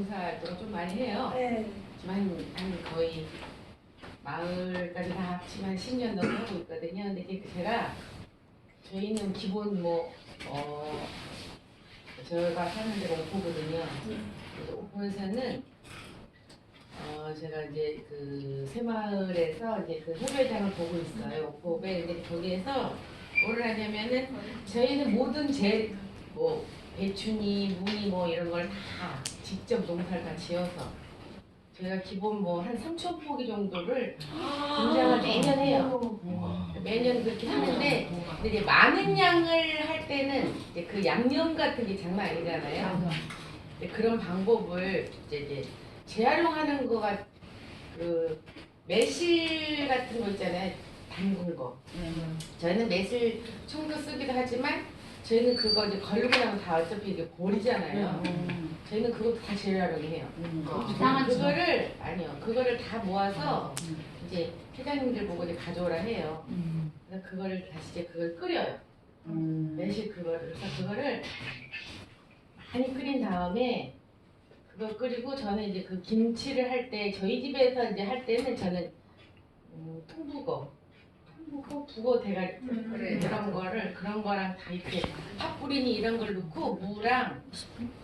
봉사활동 좀 많이 해요. 네. 지금 한, 한 거의 마을까지 다 합치면 10년 넘게 하고 있거든요. 근데 이게 제가 저희는 기본 뭐 어, 저희가 사는 데가 오포거든요. 그래서 오포에서는 어 제가 이제 그 새마을에서 이제 그 협회장을 보고 있어요. 오포에 근데 거기에서 뭐를 하냐면은 저희는 모든 제뭐 배추니 무니 뭐 이런 걸 다 직접 농사를 다 지어서 저희가 기본 뭐 한 3천 포기 정도를 공장을 매년 해요. 매년 그렇게 하는데 근데 이제 많은 양을 할 때는 이제 그 양념 같은 게 장난 아니잖아요. 근데 그런 방법을 이제, 이제 재활용하는 거가 그 매실 같은 거 있잖아요. 담근 거. 저희는 매실 총도 쓰기도 하지만 저희는 그거 이제 걸고 나면 다 어차피 이게 버리잖아요. 저희는 그것도 다 재활용해요. 이상한 그거를 아니요. 그거를 다 모아서 이제 회장님들 보고 이제 가져오라 해요. 그래서 그거를 다시 이제 그걸 끓여요. 매실 그거를 그래서 그거를 많이 끓인 다음에 그거 끓이고 저는 이제 그 김치를 할 때 저희 집에서 이제 할 때는 저는 음, 통북어 통북어 북어 대가리 그런 거를 그런 거랑 다 이렇게 팥뿌리니 이런 걸 넣고 무랑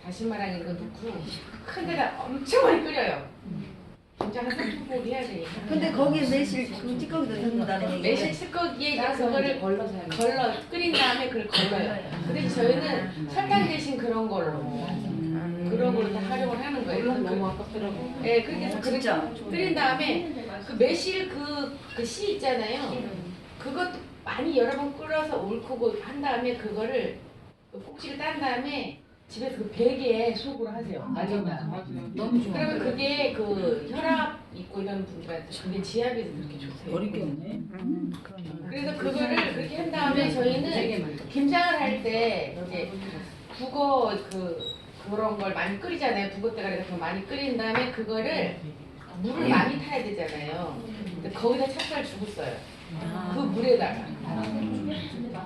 다시마랑 이거 넣고 큰 데다 엄청 많이 끓여요. 진짜 한 3분포기 해야 되니까. 근데 거기에 매실 그 찌꺼기도 넣는다는 얘기. 매실 찌꺼기에 이제 그거를 걸러서 하는 걸러 끓인 다음에 그걸 걸러요. 근데 저희는 설탕 대신 그런 걸로 그런 걸로 다 활용을 하는 거예요. 물론 그- 너무 아깝더라고. 예, 그렇게 해서 진짜. 끓인 다음에 그 매실 그 그 씨 있잖아요. 그것도 많이 여러 번 끓여서 옳고 한 다음에 그거를 그 꼭지를 딴 다음에 집에서 그 베개에 속으로 하세요. 맞아 맞아 맞아. 너무 좋아. 그러면 그게 그 혈압 있고 이런 분들한테 그게 지압에서 그렇게 좋대요. 어렵겠네. 그래서 그거를 그렇게 한 다음에 저희는 김장을 할 때 이제 북어 그 그런 걸 많이 끓이잖아요. 북어 대가리 같은 거 많이 끓인 다음에 그거를 물을 많이 타야 되잖아요. 근데 거기다 찹쌀 주고 써요. 그 물에다가.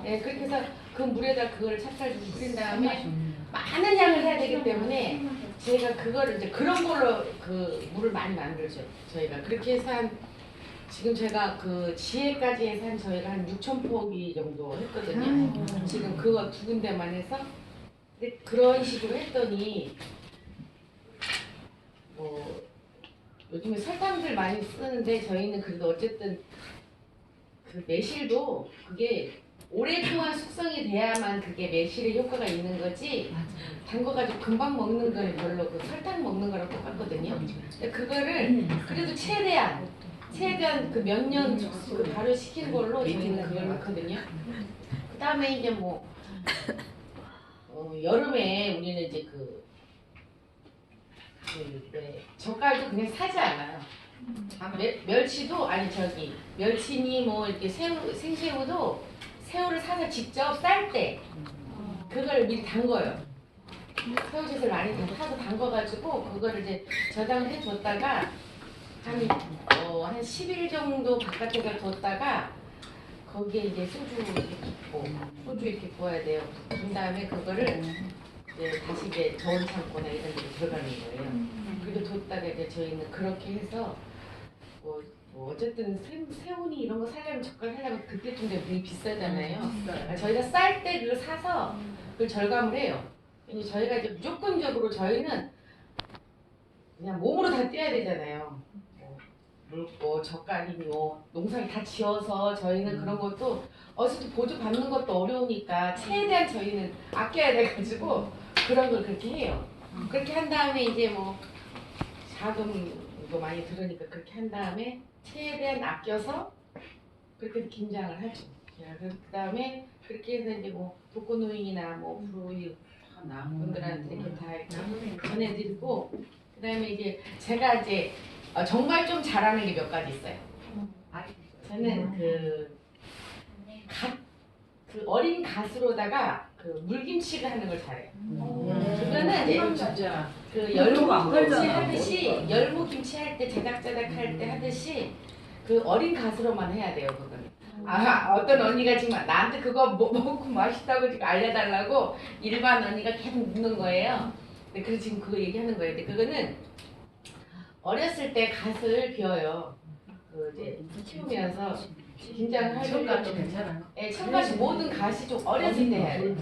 네, 그렇게 해서 그 물에다 그걸 찹쌀 주고 끓인 다음에 많은 양을 해야 되기 때문에 저희가 그거를 이제 그런 걸로 그 물을 많이 만들죠. 저희가 그렇게 해서 한 지금 제가 그 지혜까지 해서 한 저희가 한 6천 포기 정도 했거든요. 지금 그거 두 군데만 해서 근데 그런 식으로 했더니 뭐 요즘에 설탕들 많이 쓰는데 저희는 그래도 어쨌든 그 매실도 그게 오랫동안 숙성이 돼야만 그게 매실의 효과가 있는 거지 담궈가지고 금방 먹는 거는 별로 그 설탕 먹는 거랑 똑같거든요. 근데 그거를 그래도 최대한 최대한 그 몇 년 그 발효시킨 걸로 저희는 그걸 넣거든요. 그 다음에 이제 뭐 어, 여름에 우리는 이제 그, 그 네, 젓갈도 그냥 사지 않아요. 멸- 멸치도 아니 저기 멸치니 뭐 이렇게 새우 생새우도 새우를 사서 직접 쌀 때 그걸 미리 담궈요. 새우젓을 많이 다 사서 담궈가지고 그거를 이제 저장을 해줬다가 한, 어, 한 10일 정도 바깥에다 뒀다가 거기에 이제 소주 이렇게 붓고 소주 이렇게 부어야 돼요. 분 다음에 그거를 이제 다시 이제 저온 창고나 이런 데로 들어가는 거예요. 그리고 뒀다가 이제 저희는 그렇게 해서 뭐, 뭐 어쨌든 새, 새우니 이런 거 살려면 젓갈 살려면 그때쯤 되면 되게 비싸잖아요. 그러니까 저희가 쌀때 그걸 사서 그걸 절감을 해요. 이제 저희가 이제 무조건적으로 저희는 그냥 몸으로 다 떼야 되잖아요. 뭐 물고 젓갈이니 뭐 농사를 다 지어서 저희는 그런 것도 어쨌든 보조 받는 것도 어려우니까 최대한 저희는 아껴야 돼가지고 그런 걸 그렇게 해요. 그렇게 한 다음에 이제 뭐 자금 도 많이 들으니까 그렇게 한 다음에 최대한 아껴서 그렇게 김장을 하죠. 그 다음에 그렇게 해서 이제 뭐 독거노인이나 뭐 불우이 분들한테 이렇게 다 이렇게 전해드리고 그 다음에 이제 제가 이제 어, 정말 좀 잘하는 게 몇 가지 있어요. 저는 그 갓, 그 어린 갓으로다가 그 물김치를 하는 걸 잘해요. 그거는 이제 진짜. 그 열무 김치 팔잖아. 하듯이 열무 김치 할 때 자작자작 할 때 하듯이 그 어린 갓으로만 해야 돼요 그거는. 아 어떤 언니가 지금 나한테 그거 뭐, 먹고 맛있다고 지금 알려달라고 일반 언니가 계속 묻는 거예요. 네, 그래서 지금 그거 얘기하는 거예요. 근데 그거는 어렸을 때 갓을 비워요. 그 이제 키우면서 긴장을 할 때, 괜찮아요. 예, 청가시 모든 갓이 좀 어렸을 때 해야 돼요.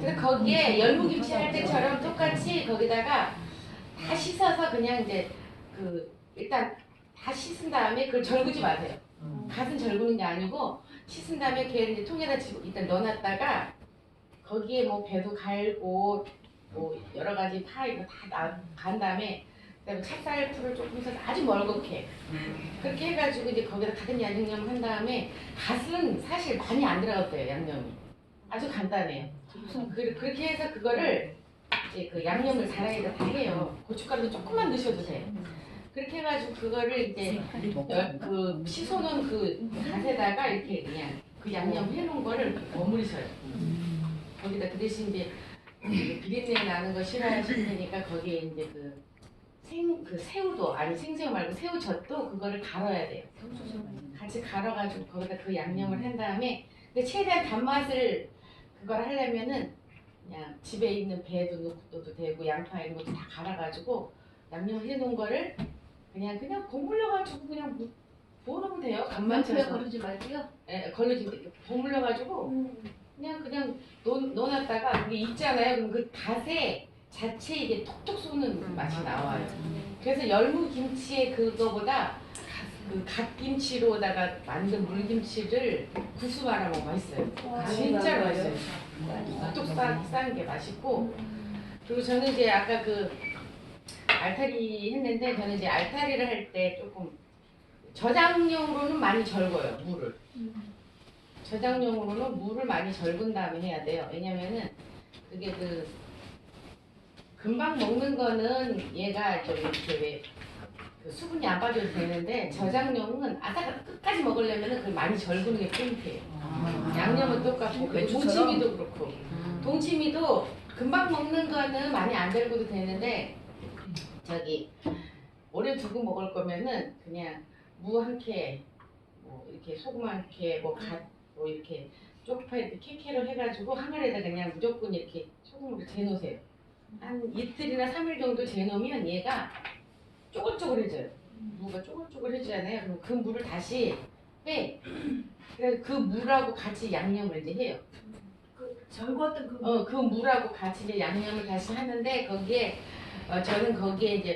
그래서 거기에 열무김치 할 때처럼 똑같이 거기다가 다 씻어서 그냥 이제 그 일단 다 씻은 다음에 그걸 절구지 마세요. 갓은 절구는 게 아니고 씻은 다음에 걔를 이제 통에다 집- 일단 넣어놨다가 거기에 뭐 배도 갈고 뭐 여러 가지 파 이거 다 간 다음에 그다음에 찹쌀 풀을 조금 써서 아주 멀겋게 그렇게 해가지고 이제 거기다 다른 양념 한 다음에 갓은 사실 많이 안 들어갔어요 양념이 아주 간단해요. 그, 그렇게 해서 그거를 이제 그 양념을 사랑에다 다 해요. 고춧가루도 조금만 넣으셔도 돼요. 그렇게 해가지고 그거를 이제 열- 그 씻어놓은 그 갓에다가 이렇게 그냥 그 양념 해놓은 거를 버무리셔요. 거기다 그 대신 이제 그 비린내 나는 거 싫어하실 테니까 거기에 이제 그 생, 그 새우도, 아니 생새우 말고 새우젓도 그거를 갈아야 돼요. 같이 갈아가지고 거기다 그 양념을 한 다음에 근데 최대한 단맛을 그걸 하려면은 그냥 집에 있는 배도 넣어도 되고 양파 이런 것도 다 갈아가지고 양념 해놓은 거를 그냥 그냥 버물려가지고 그냥 무- 부어놓으면 돼요. 간만 쳐서. 거르지 말고요. 예, 걸러지 버물려가지고 그냥 그냥 넣, 넣어놨다가 그게 익잖아요. 그럼 그 갓에 자체 이게 톡톡 쏘는 맛이 나와요. 그래서 열무 김치에 그거보다 그 갓김치로다가 만든 물김치를 구수 말아 먹으면 맛있어요. 진짜로 맛있어요. 톡톡 싼게 맛있고 그리고 저는 이제 아까 그 알타리 했는데 저는 이제 알타리를 할 때 조금 저장용으로는 많이 절거요 물을. 저장용으로는 물을 많이 절군 다음에 해야 돼요. 왜냐면은 그게 그 금방 먹는 거는 얘가 좀 이렇게 왜그 수분이 안 빠져도 되는데 저장용은 아삭아삭 끝까지 먹으려면은 그걸 많이 절구는 게 포인트예요. 양념은 똑같고 그 배추처럼? 동치미도 그렇고 동치미도 금방 먹는 거는 많이 안 들고도 되는데 저기 오래 두고 먹을 거면은 그냥 무한 캐, 뭐 이렇게 소금 한 캐, 뭐갓 뭐 이렇게 쪽파 이렇게 캐캐로 해가지고 하늘에다 그냥 무조건 이렇게 소금으로 재놓으세요. 한 이틀이나 삼일 정도 재놓으면 얘가 쪼글쪼글해져요. 무가 쪼글쪼글해지잖아요. 그럼 그 물을 다시 빼. 그래서 그 물하고 같이 양념을 이제 해요. 절구었던 그 어, 그 물하고 같이 이제 양념을 다시 하는데 거기에 어, 저는 거기에 이제